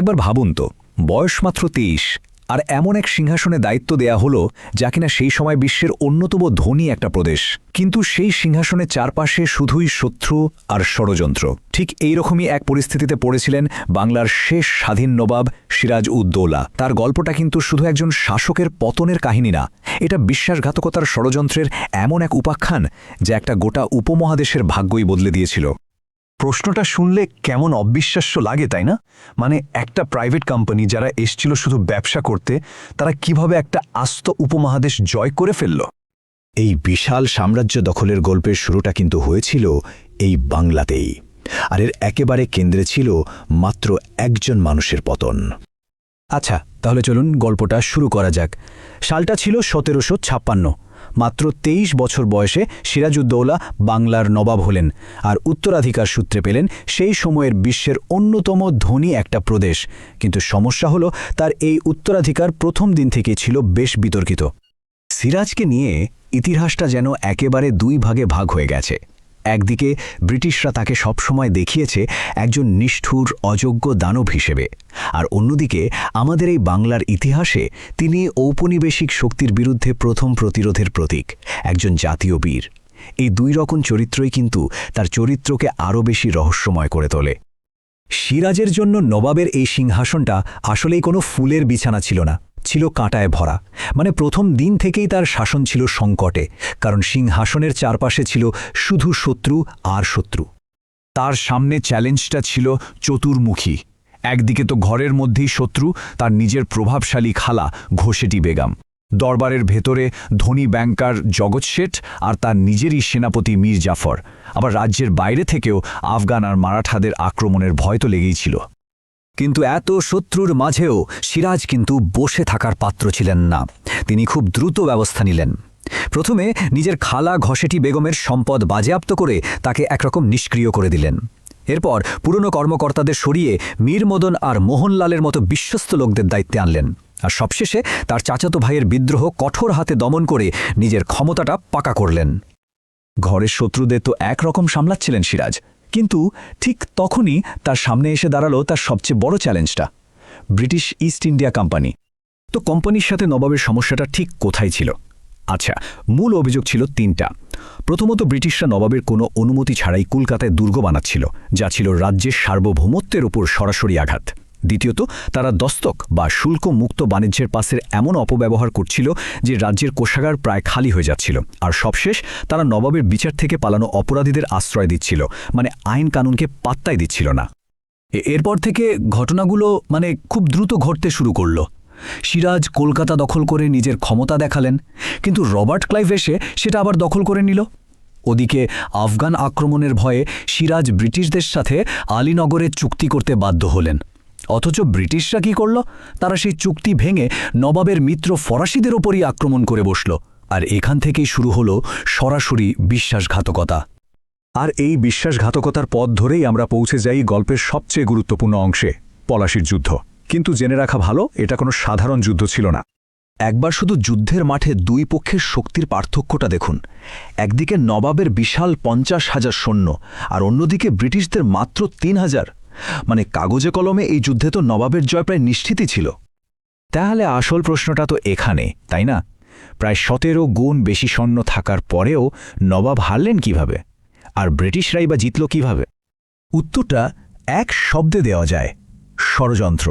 একবার ভাবুন তো, বয়স মাত্র তেইশ, আর এমন এক সিংহাসনে দায়িত্ব দেয়া হলো যা কিনা সেই সময় বিশ্বের অন্যতম ধনী একটা প্রদেশ। কিন্তু সেই সিংহাসনের চারপাশে শুধুই শত্রু আর ষড়যন্ত্র। ঠিক এই রকমই এক পরিস্থিতিতে পড়েছিলেন বাংলার শেষ স্বাধীন নবাব সিরাজ উদ্দৌলা তার গল্পটা কিন্তু শুধু একজন শাসকের পতনের কাহিনী না, এটা বিশ্বাসঘাতকতার ষড়যন্ত্রের এমন এক উপাখ্যান যা একটা গোটা উপমহাদেশের ভাগ্যই বদলে দিয়েছিল। প্রশ্নটা শুনলে কেমন অবিশ্বাস্য লাগে, তাই না? মানে একটা প্রাইভেট কোম্পানি যারা এসছিল শুধু ব্যবসা করতে, তারা কীভাবে একটা আস্ত উপমহাদেশ জয় করে ফেলল? এই বিশাল সাম্রাজ্য দখলের গল্পের শুরুটা কিন্তু হয়েছিল এই বাংলাতেই। আর এর একেবারে কেন্দ্রে ছিল মাত্র একজন মানুষের পতন। আচ্ছা তাহলে চলুন গল্পটা শুরু করা যাক। সালটা ছিল সতেরোশো ছাপ্পান্ন। মাত্র তেইশ বছর বয়সে সিরাজউদ্দৌলা বাংলার নবাব হলেন আর উত্তরাধিকার সূত্রে পেলেন সেই সময়ের বিশ্বের অন্যতম ধনী একটা প্রদেশ। কিন্তু সমস্যা হল তার এই উত্তরাধিকার প্রথম দিন থেকে ছিল বেশ বিতর্কিত। সিরাজকে নিয়ে ইতিহাসটা যেন একেবারে দুই ভাগে ভাগ হয়ে গেছে। একদিকে ব্রিটিশরা তাকে সবসময় দেখিয়েছে একজন নিষ্ঠুর, অযোগ্য দানব হিসেবে, আর অন্যদিকে আমাদের এই বাংলার ইতিহাসে তিনি ঔপনিবেশিক শক্তির বিরুদ্ধে প্রথম প্রতিরোধের প্রতীক, একজন জাতীয় বীর। এই দুই রকম চরিত্রই কিন্তু তার চরিত্রকে আরও বেশি রহস্যময় করে তোলে। সিরাজের জন্য নবাবের এই সিংহাসনটা আসলেই কোনো ফুলের বিছানা ছিল না। ছিল কাঁটায় ভরা। মানে প্রথম দিন থেকেই তার শাসন ছিল সংকটে, কারণ সিংহাসনের চারপাশে ছিল শুধু শত্রু আর শত্রু। তার সামনে চ্যালেঞ্জটা ছিল চতুর্মুখী। একদিকে তো ঘরের মধ্যেই শত্রু, তার নিজের প্রভাবশালী খালা, ঘোষেটি বেগম। দরবারের ভেতরে ধনী ব্যাংকার জগৎ শেঠ আর তার নিজেরই সেনাপতি মীর জাফর। আবার রাজ্যের বাইরে থেকেও আফগান আর মারাঠাদের আক্রমণের ভয় তো লেগেই ছিল। কিন্তু এত শত্রুর মাঝেও সিরাজ কিন্তু বসে থাকার পাত্র ছিলেন না। তিনি খুব দ্রুত ব্যবস্থা নিলেন। প্রথমে নিজের খালা ঘষেটি বেগমের সম্পদ বাজেয়াপ্ত করে তাকে একরকম নিষ্ক্রিয় করে দিলেন। এরপর পুরনো কর্মকর্তাদের সরিয়ে মীরমদন আর মোহনলালের মতো বিশ্বস্ত লোকদের দায়িত্বে আনলেন। আর সবশেষে তার চাচাতো ভাইয়ের বিদ্রোহ কঠোর হাতে দমন করে নিজের ক্ষমতাটা পাকা করলেন। ঘরের শত্রুদের তো একরকম সামলাচ্ছিলেন সিরাজ। কিন্তু ঠিক তখনই তার সামনে এসে দাঁড়াল তার সবচেয়ে বড় চ্যালেঞ্জটা, ব্রিটিশ ইস্ট ইন্ডিয়া কোম্পানি। তো কোম্পানির সাথে নবাবের সমস্যাটা ঠিক কোথায় ছিল? আচ্ছা মূল অভিযোগ ছিল তিনটা। প্রথমত ব্রিটিশরা নবাবের কোনো অনুমতি ছাড়াই কলকাতায় দুর্গ বানাচ্ছিল, যা ছিল রাজ্যের সার্বভৌমত্বের উপর সরাসরি আঘাত। দ্বিতীয়ত, তারা দস্তক বা শুল্ক মুক্ত বাণিজ্যের পাশের এমন অপব্যবহার করছিল যে রাজ্যের কোষাগার প্রায় খালি হয়ে যাচ্ছিল। আর সবশেষ, তারা নবাবের বিচার থেকে পালানো অপরাধীদের আশ্রয় দিচ্ছিল মানে আইন কানুনকে পাত্তাই দিচ্ছিল না। এরপর থেকে ঘটনাগুলো মানে খুব দ্রুত ঘটতে শুরু করল। সিরাজ কলকাতা দখল করে নিজের ক্ষমতা দেখালেন, কিন্তু রবার্ট ক্লাইভ এসে সেটা আবার দখল করে নিল। ওদিকে আফগান আক্রমণের ভয়ে সিরাজ ব্রিটিশদের সাথে আলীনগরে চুক্তি করতে বাধ্য হলেন। অথচ ব্রিটিশরা কি করল? তারা সেই চুক্তি ভেঙে নবাবের মিত্র ফরাসিদের ওপরই আক্রমণ করে বসল। আর এখান থেকেই শুরু হলো সরাসরি বিশ্বাসঘাতকতা। আর এই বিশ্বাসঘাতকতার পথ ধরেই আমরা পৌঁছে যাই গল্পের সবচেয়ে গুরুত্বপূর্ণ অংশে, পলাশির যুদ্ধ। কিন্তু জেনে রাখা ভালো, এটা কোনো সাধারণ যুদ্ধ ছিল না। একবার শুধু যুদ্ধের মাঠে দুই পক্ষের শক্তির পার্থক্যটা দেখুন। একদিকে নবাবের বিশাল পঞ্চাশ হাজার সৈন্য, আর অন্যদিকে ব্রিটিশদের মাত্র তিন হাজার। মানে কাগজে কলমে এই যুদ্ধে তো নবাবের জয় প্রায় নিশ্চিতই ছিল। তাহলে আসল প্রশ্নটা তো এখানে, তাই না? প্রায় সতেরো গুণ বেশি সৈন্য থাকার পরেও নবাব হারলেন কীভাবে? আর ব্রিটিশরাই বা জিতল কীভাবে? উত্তরটা এক শব্দে দেওয়া যায়, ষড়যন্ত্র।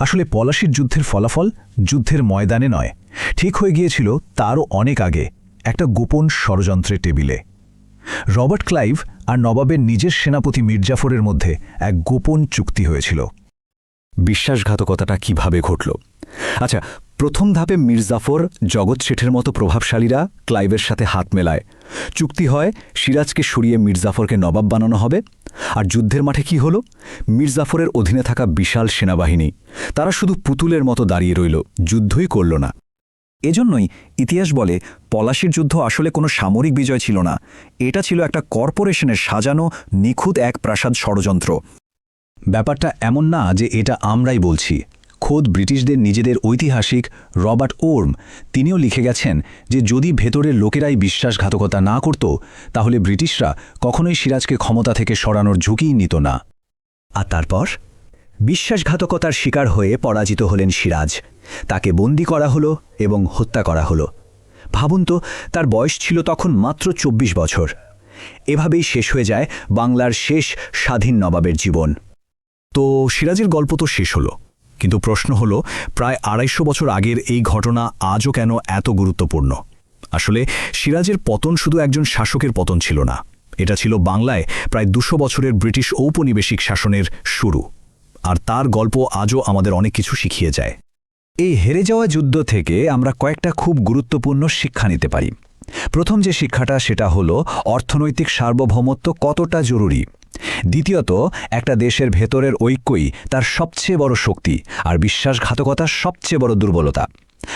আসলে পলাশির যুদ্ধের ফলাফল যুদ্ধের ময়দানে নয়। ঠিক হয়ে গিয়েছিল তারও অনেক আগে একটা গোপন ষড়যন্ত্রের টেবিলে। রবার্ট ক্লাইভ আর নবাবের নিজের সেনাপতি মির্জাফরের মধ্যে এক গোপন চুক্তি হয়েছিল। বিশ্বাসঘাতকতাটা কীভাবে ঘটল? আচ্ছা প্রথম ধাপে মির্জাফর জগৎ শেঠের মতো প্রভাবশালীরা ক্লাইভের সাথে হাত মেলায়। চুক্তি হয়, সিরাজকে সরিয়ে মির্জাফরকে নবাব বানানো হবে। আর যুদ্ধের মাঠে কি হলো? মির্জাফরের অধীনে থাকা বিশাল সেনাবাহিনী। তারা শুধু পুতুলের মতো দাঁড়িয়ে রইল, যুদ্ধই করল না। এজন্যই ইতিহাস বলে পলাশির যুদ্ধ আসলে কোনো সামরিক বিজয় ছিল না। এটা ছিল একটা কর্পোরেশনের সাজানো, নিখুঁত এক প্রাসাদ ষড়যন্ত্র। ব্যাপারটা এমন না যে এটা আমরাই বলছি। খোদ ব্রিটিশদের নিজেদের ঐতিহাসিক রবার্ট ওর্ম, তিনিও লিখে গেছেন যে যদি ভেতরের লোকেরাই বিশ্বাসঘাতকতা না করত, তাহলে ব্রিটিশরা কখনোই সিরাজকে ক্ষমতা থেকে সরানোর ঝুঁকিই নিত না। আর তারপর? বিশ্বাসঘাতকতার শিকার হয়ে পরাজিত হলেন সিরাজ। তাকে বন্দি করা হলো এবং হত্যা করা হলো। ভাবুন তো, তার বয়স ছিল তখন মাত্র ২৪ বছর। এভাবেই শেষ হয়ে যায় বাংলার শেষ স্বাধীন নবাবের জীবন। তো সিরাজের গল্প তো শেষ হলো। কিন্তু প্রশ্ন হলো, প্রায় আড়াইশো বছর আগের এই ঘটনা আজও কেন এত গুরুত্বপূর্ণ? আসলে সিরাজের পতন শুধু একজন শাসকের পতন ছিল না। এটা ছিল বাংলায় প্রায় দুশো বছরের ব্রিটিশ ঔপনিবেশিক শাসনের শুরু। আর তার গল্প আজও আমাদের অনেক কিছু শিখিয়ে যায়। এই হেরে যাওয়া যুদ্ধ থেকে আমরা কয়েকটা খুব গুরুত্বপূর্ণ শিক্ষা নিতে পারি। প্রথম যে শিক্ষাটা সেটা হলো অর্থনৈতিক সার্বভৌমত্ব কতটা জরুরি। দ্বিতীয়ত, একটা দেশের ভেতরের ঐক্যই তার সবচেয়ে বড় শক্তি আর বিশ্বাসঘাতকতার সবচেয়ে বড় দুর্বলতা।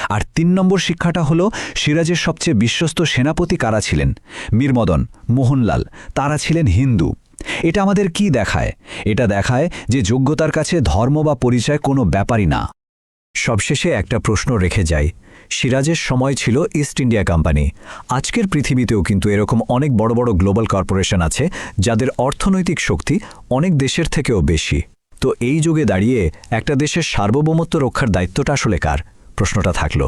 আর তিন নম্বর শিক্ষাটা হলো সিরাজের সবচেয়ে বিশ্বস্ত সেনাপতি কারা ছিলেন? মীরমদন, মোহনলাল, তারা ছিলেন হিন্দু। এটা আমাদের কি দেখায়? এটা দেখায় যে যোগ্যতার কাছে ধর্ম বা পরিচয় কোনো ব্যাপারই না। সবশেষে একটা প্রশ্ন রেখে যাই। সিরাজের সময় ছিল ইস্ট ইন্ডিয়া কোম্পানি। আজকের পৃথিবীতেও কিন্তু এরকম অনেক বড় বড় গ্লোবাল কর্পোরেশন আছে, যাদের অর্থনৈতিক শক্তি অনেক দেশের থেকেও বেশি। তো এই যুগে দাঁড়িয়ে একটা দেশের সার্বভৌমত্ব রক্ষার দায়িত্বটা আসলে কার? প্রশ্নটা থাকল।